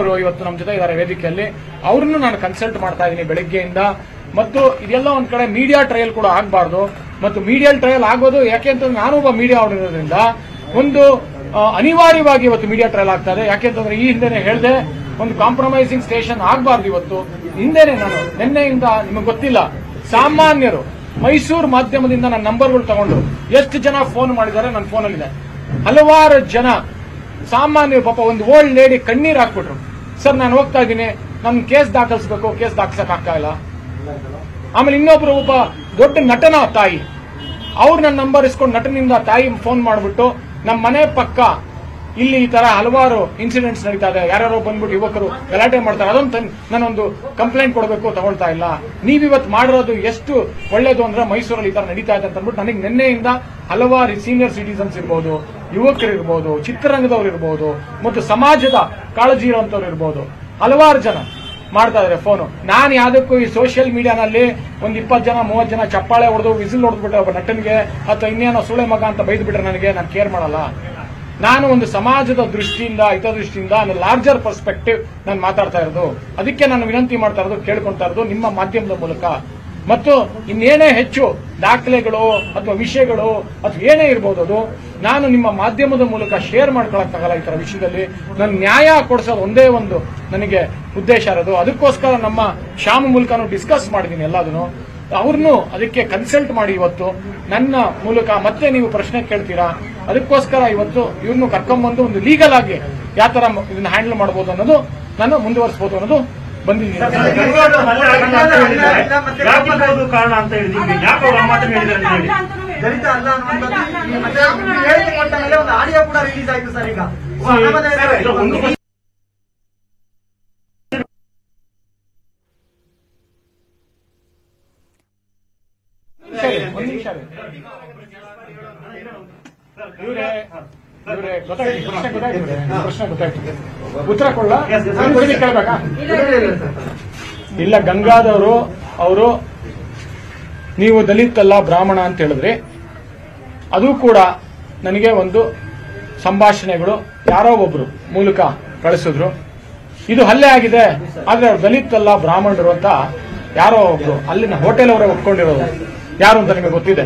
ಅವರು ಇವತ್ತು ನಮ್ಮ ಜೊತೆ ಇದ್ದಾರೆ ವೇದಿಕೆಯಲ್ಲಿ. ಅವ್ರನ್ನು ನಾನು ಕನ್ಸಲ್ಟ್ ಮಾಡ್ತಾ ಇದ್ದೀನಿ ಬೆಳಗ್ಗೆಯಿಂದ. ಮತ್ತು ಇದೆಲ್ಲ ಒಂದ್ ಕಡೆ ಮೀಡಿಯಾ ಟ್ರಯಲ್ ಕೂಡ ಆಗಬಾರ್ದು. ಮತ್ತು ಮೀಡಿಯಾ ಟ್ರಯಲ್ ಆಗೋದು ಯಾಕೆ ಅಂತಂದ್ರೆ ನಾನು ಒಬ್ಬ ಮೀಡಿಯಾ ಅವರಿರೋದ್ರಿಂದ ಒಂದು ಅನಿವಾರ್ಯವಾಗಿ ಇವತ್ತು ಮೀಡಿಯಾ ಟ್ರಯಲ್ ಆಗ್ತಾ ಇದೆ. ಯಾಕೆ ಅಂತಂದ್ರೆ ಈ ಹಿಂದೆನೆ ಹೇಳಿದೆ, ಒಂದು ಕಾಂಪ್ರಮೈಸಿಂಗ್ ಸ್ಟೇಷನ್ ಆಗಬಾರ್ದು ಇವತ್ತು. ಹಿಂದೆನೆ ನಾನು, ನಿನ್ನೆಯಿಂದ ನಿಮಗೆ ಗೊತ್ತಿಲ್ಲ. ಸಾಮಾನ್ಯರು, ಮೈಸೂರು ಮಾಧ್ಯಮದಿಂದ ನನ್ನ ನಂಬರ್ಗಳು ತಗೊಂಡು ಎಷ್ಟು ಜನ ಫೋನ್ ಮಾಡಿದ್ದಾರೆ ನನ್ನ ಫೋನಲ್ಲಿದೆ ಹಲವಾರು ಜನ ಸಾಮಾನ್ಯ ಪಾಪ ಒಂದು ಓಲ್ಡ್ ಲೇಡಿ ಕಣ್ಣೀರ್ ಹಾಕ್ಬಿಟ್ರು. ಸರ್ ನಾನು ಹೋಗ್ತಾ ಇದ್ದೀನಿ. ನಮ್ ಕೇಸ್ ದಾಖಲಿಸ್ಬೇಕು. ಕೇಸ್ ದಾಖಲಿಸಕ್ ಆಗ್ತಾ ಇಲ್ಲ. ಆಮೇಲೆ ಇನ್ನೊಬ್ರು ಒಬ್ಬ ದೊಡ್ಡ ನಟನ ತಾಯಿ. ಅವ್ರು ನನ್ನ ನಂಬರ್ ಇಸ್ಕೊಂಡು ನಟನಿಂದ ತಾಯಿ ಫೋನ್ ಮಾಡಿಬಿಟ್ಟು ನಮ್ಮ ಮನೆ ಪಕ್ಕ ಇಲ್ಲಿ ಈ ತರ ಹಲವಾರು ಇನ್ಸಿಡೆಂಟ್ಸ್ ನಡೀತಾ ಇದೆ. ಯಾರ್ಯಾರೋ ಬಂದ್ಬಿಟ್ಟು ಯುವಕರು ಗಲಾಟೆ ಮಾಡ್ತಾರೆ. ಅದೊಂದು ನಾನೊಂದು ಕಂಪ್ಲೇಂಟ್ ಕೊಡಬೇಕು ತಗೊಳ್ತಾ ಇಲ್ಲ. ನೀವಿವತ್ತು ಮಾಡಿರೋದು ಎಷ್ಟು ಒಳ್ಳೇದು ಅಂದ್ರೆ ಮೈಸೂರಲ್ಲಿ ಈ ತರ ನಡೀತಾ ಇದೆ ಅಂತ ಅಂದ್ಬಿಟ್ಟು ನನಗೆ ನಿನ್ನೆಯಿಂದ ಹಲವಾರು ಸೀನಿಯರ್ ಸಿಟಿಸನ್ಸ್ ಇರ್ಬೋದು ಯುವಕರು ಇರ್ಬೋದು ಚಿತ್ರರಂಗದವ್ರು ಇರ್ಬೋದು ಮತ್ತು ಸಮಾಜದ ಕಾಳಜಿ ಇರೋಂಥವ್ರು ಇರ್ಬೋದು. ಹಲವಾರು ಜನ ಮಾಡ್ತಾ ಇದಾರೆ ಫೋನು ನಾನು ಯಾವುದಕ್ಕೂ ಈ ಸೋಷಿಯಲ್ ಮೀಡಿಯಾನಲ್ಲಿ ಒಂದು ಇಪ್ಪತ್ತು ಜನ, ಮೂವತ್ತು ಜನ ಚಪ್ಪಾಳೆ ಹೊಡೆದು ವಿಸಿಲ್ ಹೊಡೆದ್ಬಿಟ್ಟೆ ಒಬ್ಬ ನಟನಿಗೆ ಅಥವಾ ಇನ್ನೇನೋ ಸುಳೆ ಮಗ ಅಂತ ಬೈದು ಬಿಟ್ರೆ ನನಗೆ ನಾನು ಕೇರ್ ಮಾಡಲ್ಲ. ನಾನು ಒಂದು ಸಮಾಜದ ದೃಷ್ಟಿಯಿಂದ, ಹಿತದೃಷ್ಟಿಯಿಂದ ಲಾರ್ಜರ್ ಪರ್ಸ್ಪೆಕ್ಟಿವ್ ನಾನು ಮಾತಾಡ್ತಾ ಇರೋದು. ಅದಕ್ಕೆ ನಾನು ವಿನಂತಿ ಮಾಡ್ತಾ ಇರೋದು ಕೇಳ್ಕೊಂತಾ ಇರೋದು ನಿಮ್ಮ ಮಾಧ್ಯಮದ ಮೂಲಕ. ಮತ್ತು ಇನ್ನೇನೇ ಹೆಚ್ಚು ದಾಖಲೆಗಳು ಅಥವಾ ವಿಷಯಗಳು ಅಥವಾ ಏನೇ ಇರ್ಬೋದು ಅದು, ನಾನು ನಿಮ್ಮ ಮಾಧ್ಯಮದ ಮೂಲಕ ಶೇರ್ ಮಾಡ್ಕೊಳಕ್ಕಾಗಲ್ಲ ಈ ತರ ವಿಷಯದಲ್ಲಿ. ನನ್ನ ನ್ಯಾಯ ಕೊಡಿಸೋದು ಒಂದೇ ಒಂದು ನನಗೆ ಉದ್ದೇಶ ಇರೋದು. ಅದಕ್ಕೋಸ್ಕರ ನಮ್ಮ ಶ್ಯಾಮ ಮೂಲಕನೂ ಡಿಸ್ಕಸ್ ಮಾಡಿದ್ದೀನಿ ಎಲ್ಲದನ್ನು. ಅವ್ರನ್ನು ಅದಕ್ಕೆ ಕನ್ಸಲ್ಟ್ ಮಾಡಿ ಇವತ್ತು. ನನ್ನ ಮೂಲಕ ಮತ್ತೆ ನೀವು ಪ್ರಶ್ನೆ ಕೇಳ್ತೀರಾ? ಅದಕ್ಕೋಸ್ಕರ ಇವತ್ತು ಇವ್ರನ್ನು ಕರ್ಕೊಂಬಂದು ಒಂದು ಲೀಗಲ್ ಆಗಿ ಯಾವ ತರ ಇದನ್ನ ಹ್ಯಾಂಡಲ್ ಮಾಡಬಹುದು ಅನ್ನೋದು, ನಾನು ಮುಂದುವರಿಸಬಹುದು ಅನ್ನೋದು ಬಂದಿದ್ದೀನಿ ಕಾರಣ ಅಂತ ಹೇಳಿದ್ವಿ ಯಾಕೆ ಅವ್ರು ಆ ಹೇಳಿದ್ದಾರೆ ಅಂತ ಹೇಳಿ ದಲಿತ ಅಲ್ಲ ಅನ್ನುವಂಥದ್ದು ಮತ್ತೆ ನೀವು ಹೇಳಿಕೆ ಒಂದು ಆಡಿಯೋ ಕೂಡ ರಿಲೀಸ್ ಆಯ್ತು ಸರ್ ಈಗ. ಉತ್ತರ ಕೊಡ್ಲ? ಕೇಳ್ಬೇಕಾ? ಇಲ್ಲ ಗಂಗಾದವರು ಅವರು ನೀವು ದಲಿತ್ ಅಲ್ಲ ಬ್ರಾಹ್ಮಣ ಅಂತ ಹೇಳಿದ್ರಿ ಅದು ಕೂಡ ನನಗೆ ಒಂದು ಸಂಭಾಷಣೆಗಳು. ಯಾರೋ ಒಬ್ರು ಮೂಲಕ ಕಳಿಸಿದ್ರು. ಇದು ಹಲ್ಲೆ ಆಗಿದೆ. ಆದ್ರೆ ಅವ್ರು ದಲಿತ್ ಅಲ್ಲ ಬ್ರಾಹ್ಮಣರು ಅಂತ ಯಾರೋ ಒಬ್ರು ಅಲ್ಲಿನ ಹೋಟೆಲ್ ಅವರೇ ಒಪ್ಕೊಂಡಿರೋದು. ಯಾರು ಅಂತ ನಿಮಗೆ ಗೊತ್ತಿದೆ?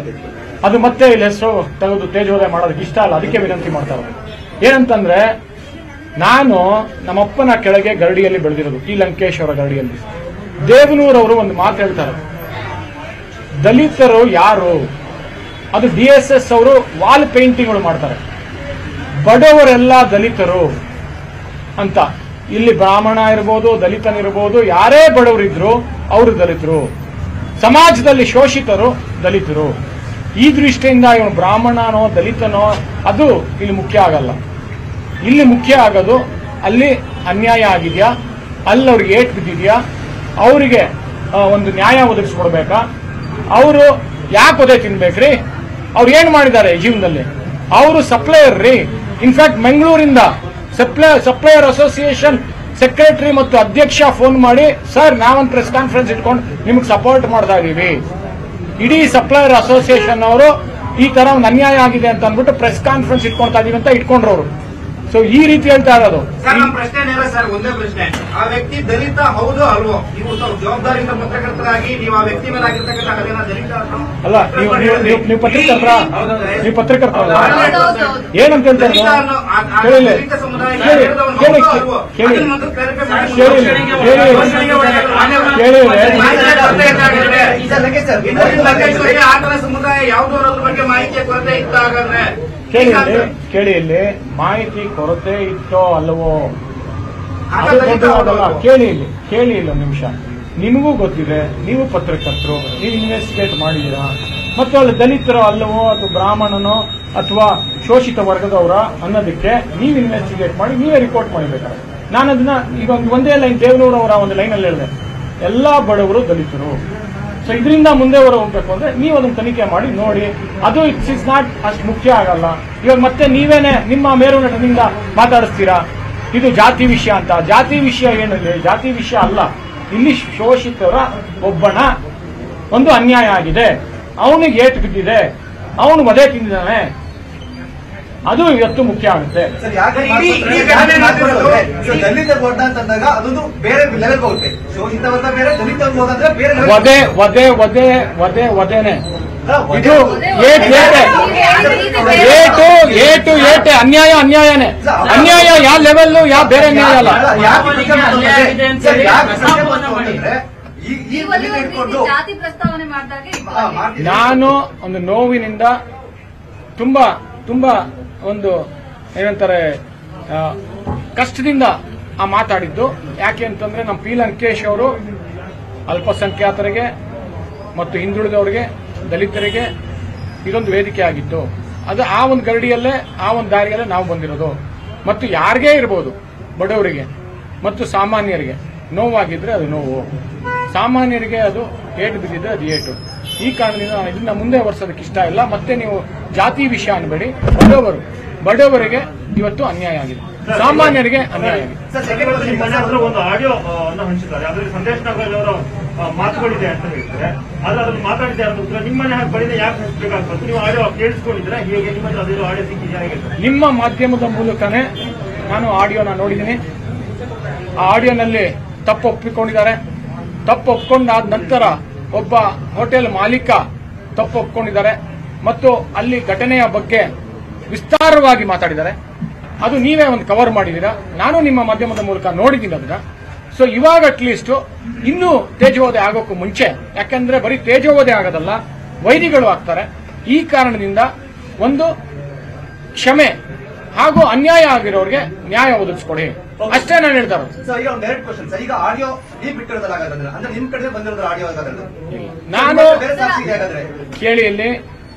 ಅದು ಮತ್ತೆ ಇಲ್ಲಿ ಹೆಸರು ತೆಗೆದು ತೇಜೋದಯ ಮಾಡೋದಕ್ಕೆ ಇಷ್ಟ ಅಲ್ಲ. ಅದಕ್ಕೆ ವಿನಂತಿ ಮಾಡ್ತಾರೆ ಏನಂತಂದ್ರೆ, ನಾನು ನಮ್ಮಪ್ಪನ ಕೆಳಗೆ ಗರಡಿಯಲ್ಲಿ ಬೆಳೆದಿರೋದು, ಈ ಲಂಕೇಶ್ ಅವರ ಗರಡಿಯಲ್ಲಿ. ದೇವನೂರವರು ಒಂದು ಮಾತು ಹೇಳ್ತಾರೆ. ದಲಿತರು ಯಾರು? ಅದು ಡಿ ಎಸ್ ಎಸ್ ಅವರು ವಾಲ್ ಪೇಂಟಿಂಗ್ಗಳು ಮಾಡ್ತಾರೆ. ಬಡವರೆಲ್ಲ ದಲಿತರು ಅಂತ. ಇಲ್ಲಿ ಬ್ರಾಹ್ಮಣ ಇರ್ಬೋದು, ದಲಿತನಿರ್ಬೋದು, ಯಾರೇ ಬಡವರಿದ್ರು ಅವರು ದಲಿತರು. ಸಮಾಜದಲ್ಲಿ ಶೋಷಿತರು ದಲಿತರು. ಈ ದೃಷ್ಟಿಯಿಂದ ಇವನು ಬ್ರಾಹ್ಮಣನೋ, ದಲಿತನೋ, ಅದು ಇಲ್ಲಿ ಮುಖ್ಯ ಆಗಲ್ಲ. ಇಲ್ಲಿ ಮುಖ್ಯ ಆಗೋದು ಅಲ್ಲಿ ಅನ್ಯಾಯ ಆಗಿದೆಯಾ? ಅಲ್ಲಿ ಅವ್ರಿಗೆ ಏಟ್ ಬಿದ್ದಿದೆಯಾ? ಅವರಿಗೆ ಒಂದು ನ್ಯಾಯ ಒದಗಿಸ್ಕೊಡ್ಬೇಕಾ? ಅವರು ಯಾಕೆ ಒದೆ ತಿನ್ಬೇಕ್ರಿ? ಅವ್ರು ಏನು ಮಾಡಿದ್ದಾರೆ ಜೀವನದಲ್ಲಿ? ಅವರು ಸಪ್ಲೈಯರ್ ರೀ. ಇನ್ಫ್ಯಾಕ್ಟ್ ಮಂಗಳೂರಿಂದ ಸಪ್ಲೈ, ಸಪ್ಲೈಯರ್ ಅಸೋಸಿಯೇಷನ್ ಸೆಕ್ರೆಟರಿ ಮತ್ತು ಅಧ್ಯಕ್ಷ ಫೋನ್ ಮಾಡಿ, ಸರ್, ನಾವೊಂದು ಪ್ರೆಸ್ ಕಾನ್ಫರೆನ್ಸ್ ಇಟ್ಕೊಂಡು ನಿಮ್ಗೆ ಸಪೋರ್ಟ್ ಮಾಡ್ತಾ ಇದೀವಿ. ಇಡೀ ಸಪ್ಲೈಯರ್ ಅಸೋಸಿಯೇಷನ್ ಅವರು ಈ ತರ ಒಂದು ಅನ್ಯಾಯ ಆಗಿದೆ ಅಂತ ಅಂದ್ಬಿಟ್ಟು ಪ್ರೆಸ್ ಕಾನ್ಫರೆನ್ಸ್ ಇಟ್ಕೊಳ್ತಾ ಇದೀವಿ ಅಂತ ಇಟ್ಕೊಂಡ್ರು ಅವರು. ಸೊ ಈ ರೀತಿ ಹೇಳ್ತಾ ಇರೋದು ಸರ್ ಪ್ರಶ್ನೆ ಏನಿಲ್ಲ ಸರ್ ಒಂದೇ ಪ್ರಶ್ನೆ. ಆ ವ್ಯಕ್ತಿ ದಲಿತ ಹೌದು ಅಲ್ವೋ? ನೀವು ಜವಾಬ್ದಾರಿಯಿಂದ ಪತ್ರಕರ್ತರಾಗಿ ನೀವು ಆ ವ್ಯಕ್ತಿ ಮೇಲೆ ಆಗಿರ್ತಕ್ಕಂಥ ದಲಿತ ಅಲ್ಲ ನೀವು- ನೀವು ಪತ್ರಕರ್ತರ? ನೀವು ಪತ್ರಕರ್ತರ ಏನಂತ ಹೇಳ್ತಾರೆ ಕೇಳಿ ಸಮುದಾಯ ಯಾವುದೋ ಬಗ್ಗೆ ಮಾಹಿತಿಯ ಕೊರತೆ ಇತ್ತು ಹಾಗಾದ್ರೆ? ಇಲ್ಲಿ ಕೇಳಿ ಇಲ್ಲಿ. ಮಾಹಿತಿ ಕೊರತೆ ಇತ್ತೋ ಅಲ್ಲವೋ? ಕೇಳಿ ಇಲ್ಲಿ ಕೇಳಿ ಇಲ್ಲ ನಿಮಿಷ. ನಿಮಗೂ ಗೊತ್ತಿದೆ ನೀವು ಪತ್ರಕರ್ತರು ನೀವು ಇನ್ವೆಸ್ಟಿಗೇಟ್ ಮಾಡಿದೀರಾ ಮತ್ತು ಅಲ್ಲಿ ದಲಿತರೋ ಅಲ್ಲವೋ ಅಥವಾ ಬ್ರಾಹ್ಮಣನೋ ಅಥವಾ ಶೋಷಿತ ವರ್ಗದವರ ಅನ್ನೋದಕ್ಕೆ ನೀವು ಇನ್ವೆಸ್ಟಿಗೇಟ್ ಮಾಡಿ ನೀವೇ ರಿಪೋರ್ಟ್ ಮಾಡಬೇಕಾದ್ರೆ. ನಾನು ಅದನ್ನ ಈಗ ಒಂದು ಒಂದೇ ಲೈನ್ ದೇವನೂರವರ ಒಂದು ಲೈನಲ್ಲಿ ಹೇಳಿದೆ. ಎಲ್ಲಾ ಬಡವರು ದಲಿತರು. ಸೊ ಇದರಿಂದ ಮುಂದೆ ಹೊರ ಹೋಗ್ಬೇಕು ಅಂದ್ರೆ ನೀವು ಅದನ್ನ ತನಿಖೆ ಮಾಡಿ ನೋಡಿ. ಅದು ಇಟ್ಸ್ ಇಸ್ ನಾಟ್ ಅಷ್ಟು ಮುಖ್ಯ ಆಗಲ್ಲ. ಇವಾಗ ಮತ್ತೆ ನೀವೇನೆ ನಿಮ್ಮ ಮೇರು ನಟನಿಂದ ಮಾತಾಡಿಸ್ತೀರಾ? ಇದು ಜಾತಿ ವಿಷಯ ಅಂತ. ಜಾತಿ ವಿಷಯ ಏನಿದೆ? ಜಾತಿ ವಿಷಯ ಅಲ್ಲ. ಇಲ್ಲಿ ಶೋಷಿತರ ಒಬ್ಬನ ಒಂದು ಅನ್ಯಾಯ ಆಗಿದೆ. ಅವನಿಗೆ ಏಟು ಬಿದ್ದಿದೆ. ಅವನು ಮದೇ ತಿಂದಿದ್ದಾನೆ. ಅದು ಇವತ್ತು ಮುಖ್ಯ ಆಗುತ್ತೆ. ದಲಿತ ಅಂತಂದಾಗ ಅದೊಂದು ಬೇರೆ ಲೆವೆಲ್ ಹೋಗುತ್ತೆ ಬೇರೆ ದಲಿತ ಬೇರೆ. ವಧೆ ವಧೆ ವಧೆ ವಧೆ ವಧೆನೆ. ವಧೆ- ಇದು ಏಟ್ ಏಟೆ. ಏಟು ಏಟು ಏಟೆ. ಅನ್ಯಾಯ ಅನ್ಯಾಯನೇ. ಅನ್ಯಾಯ ಯಾವ ಲೆವೆಲ್ ಯಾವ ಬೇರೆ ಅನ್ಯಾಯ ಅಲ್ಲ. ಒಂದು ನಾನು ಒಂದು ನೋವಿನಿಂದ ತುಂಬಾ ತುಂಬಾ ಒಂದು ಏನಂತಾರೆ ಕಷ್ಟದಿಂದ ಆ ಮಾತಾಡಿದ್ದು. ಯಾಕೆ ಅಂತಂದ್ರೆ ನಮ್ಮ ಪಿ ಲಂಕೇಶ್ ಅವರು ಅಲ್ಪಸಂಖ್ಯಾತರಿಗೆ ಮತ್ತು ಹಿಂದುಳಿದವರಿಗೆ, ದಲಿತರಿಗೆ ಇದೊಂದು ವೇದಿಕೆ ಆಗಿತ್ತು. ಅದು ಆ ಒಂದು ಗರಡಿಯಲ್ಲೇ, ಆ ಒಂದು ದಾರಿಯಲ್ಲೇ ನಾವು ಬಂದಿರೋದು. ಮತ್ತು ಯಾರಿಗೇ ಇರ್ಬೋದು, ಬಡವರಿಗೆ ಮತ್ತು ಸಾಮಾನ್ಯರಿಗೆ, ನೋವಾಗಿದ್ರೆ ಅದು ನೋವು. ಸಾಮಾನ್ಯರಿಗೆ ಅದು ಏಟು ಬಿದ್ದಿದ್ರೆ ಅದು ಏಟು. ಈ ಕಾರಣದಿಂದ ನಾನು ಇದನ್ನ ಮುಂದೆ ವರ್ಷದಕ್ಕೆ ಇಷ್ಟ ಇಲ್ಲ. ಮತ್ತೆ ನೀವು ಜಾತಿ ವಿಷಯ ಅನ್ಬೇಡಿ. ಬಡವರು ಬಡವರಿಗೆ ಇವತ್ತು ಅನ್ಯಾಯ ಆಗಿದೆ. ಸಾಮಾನ್ಯರಿಗೆ ಅನ್ಯಾಯ ಆಗಿದೆ. ಒಂದು ಆಡಿಯೋ ಅನ್ನು ಹಂಚಿದ್ದಾರೆ. ಅದರಲ್ಲಿ ಸಂದೇಶ್ ನಾಗರಾಜ್ ಅವರ ಮಾತುಗಳಿದೆ ಅಂತ ಹೇಳ್ತಾರೆ ಆದ್ರೆ ಅದ್ರಲ್ಲಿ ಮಾತಾಡಿದ್ದಾರೆ ಅಂತ ಉತ್ತರ ನಿಮ್ಮ ಮನೆ ಬಳಿನ ಯಾಕೆ ಹಂಚಬೇಕಾಗ್ತದೆ ನೀವು ಆಡಿಯೋ ಕೇಳಿಸ್ಕೊಂಡಿದ್ರೆ ಹೇಗೆ ನಿಮ್ಮ ಅದಿರೋ ಆಡಿಯೋ ಸಿಕ್ಕಿದೆಯಾ ಹೇಗೆ. ನಿಮ್ಮ ಮಾಧ್ಯಮದ ಮೂಲಕನೇ ನಾನು ಆಡಿಯೋನ ನೋಡಿದ್ದೀನಿ. ಆ ಆಡಿಯೋನಲ್ಲಿ ತಪ್ಪು ಒಪ್ಪಿಕೊಂಡಿದ್ದಾರೆ ತಪ್ಪು ಒಪ್ಕೊಂಡಾದ ನಂತರ ಒಬ್ಬ ಹೋಟೆಲ್ ಮಾಲೀಕ ತಪ್ಪು ಒಪ್ಕೊಂಡಿದ್ದಾರೆ ಮತ್ತು ಅಲ್ಲಿ ಘಟನೆಯ ಬಗ್ಗೆ ವಿಸ್ತಾರವಾಗಿ ಮಾತಾಡಿದ್ದಾರೆ. ಅದು ನೀವೇ ಒಂದು ಕವರ್ ಮಾಡಿದ್ದೀರಾ? ನಾನು ನಿಮ್ಮ ಮಾಧ್ಯಮದ ಮೂಲಕ ನೋಡಿದ್ದೀನಿ ಅದನ್ನ. ಸೊ ಇವಾಗ ಅಟ್ಲೀಸ್ಟ್ ಇನ್ನೂ ತೇಜೋವಧೆ ಆಗೋಕ್ಕೂ ಮುಂಚೆ ಯಾಕಂದ್ರೆ ಬರೀ ತೇಜೋವಧೆ ಆಗೋದಲ್ಲ ವೈರಿಗಳು ಆಗ್ತಾರೆ. ಈ ಕಾರಣದಿಂದ ಒಂದು ಕ್ಷಮೆ ಹಾಗೂ ಅನ್ಯಾಯ ಆಗಿರೋರಿಗೆ ನ್ಯಾಯ ಒದಗಿಸ್ಕೊಡಿ. ಅಷ್ಟೇ ನಾನು ಹೇಳ್ತಾರೆ ಇರೋದು. ನಾನು ಕೇಳಿ ಇಲ್ಲಿ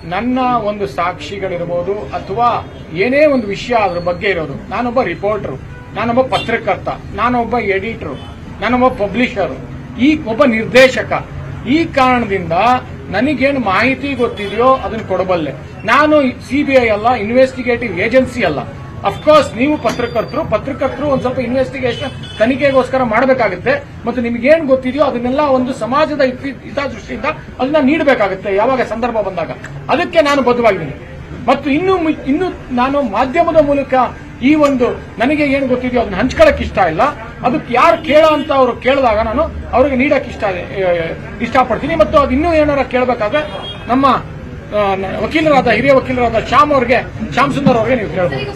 ನನ್ನ ಒಂದು ಸಾಕ್ಷಿಗಳಿರ್ಬೋದು ಅಥವಾ ಏನೇ ಒಂದು ವಿಷಯ ಅದ್ರ ಬಗ್ಗೆ ಇರೋದು. ನಾನೊಬ್ಬ ರಿಪೋರ್ಟರ್ ನಾನೊಬ್ಬ ಪತ್ರಕರ್ತ, ನಾನೊಬ್ಬ ಎಡಿಟರ್ ನಾನೊಬ್ಬ ಪಬ್ಲಿಷರು ಈ ಒಬ್ಬ ನಿರ್ದೇಶಕ. ಈ ಕಾರಣದಿಂದ ನನಗೇನು ಮಾಹಿತಿ ಗೊತ್ತಿದೆಯೋ ಅದನ್ನು ಕೊಡಬಲ್ಲೆ. ನಾನು ಸಿಬಿಐ ಅಲ್ಲ ಇನ್ವೆಸ್ಟಿಗೇಟಿವ್ ಏಜೆನ್ಸಿ ಅಲ್ಲ. ಅಫ್ಕೋರ್ಸ್ ನೀವು ಪತ್ರಕರ್ತರು ಪತ್ರಕರ್ತರು ಒಂದ್ ಸ್ವಲ್ಪ ಇನ್ವೆಸ್ಟಿಗೇಷನ್ ತನಿಖೆಗೋಸ್ಕರ ಮಾಡಬೇಕಾಗುತ್ತೆ. ಮತ್ತು ನಿಮಗೇನು ಗೊತ್ತಿದೆಯೋ ಅದನ್ನೆಲ್ಲ ಒಂದು ಸಮಾಜದ ಹಿತ- ಹಿತದೃಷ್ಟಿಯಿಂದ ಅದನ್ನ ನೀಡಬೇಕಾಗುತ್ತೆ ಯಾವಾಗ ಸಂದರ್ಭ ಬಂದಾಗ. ಅದಕ್ಕೆ ನಾನು ಬದ್ಧವಾಗಿದ್ದೀನಿ. ಮತ್ತು ಇನ್ನು ಇನ್ನು ನಾನು ಮಾಧ್ಯಮದ ಮೂಲಕ ಈ ಒಂದು ನನಗೆ ಏನು ಗೊತ್ತಿದೆಯೋ ಅದನ್ನ ಹಂಚ್ಕೊಳಕ್ ಇಷ್ಟ ಇಲ್ಲ. ಅದಕ್ಕೆ ಯಾರು ಕೇಳ ಅಂತ ಅವರು ಕೇಳಿದಾಗ ನಾನು ಅವ್ರಿಗೆ ನೀಡಕ್ ಇಷ್ಟ ಇಷ್ಟಪಡ್ತೀನಿ. ಮತ್ತು ಅದು ಇನ್ನೂ ಏನಾರ ಕೇಳಬೇಕಾದ್ರೆ ನಮ್ಮ ವಕೀಲರಾದ ಹಿರಿಯ ವಕೀಲರಾದ ಶ್ಯಾಮ್ ಅವ್ರಿಗೆ ಶ್ಯಾಮ್ ಸುಂದರ್ ಅವ್ರಿಗೆ ನೀವು ಕೇಳಬಹುದು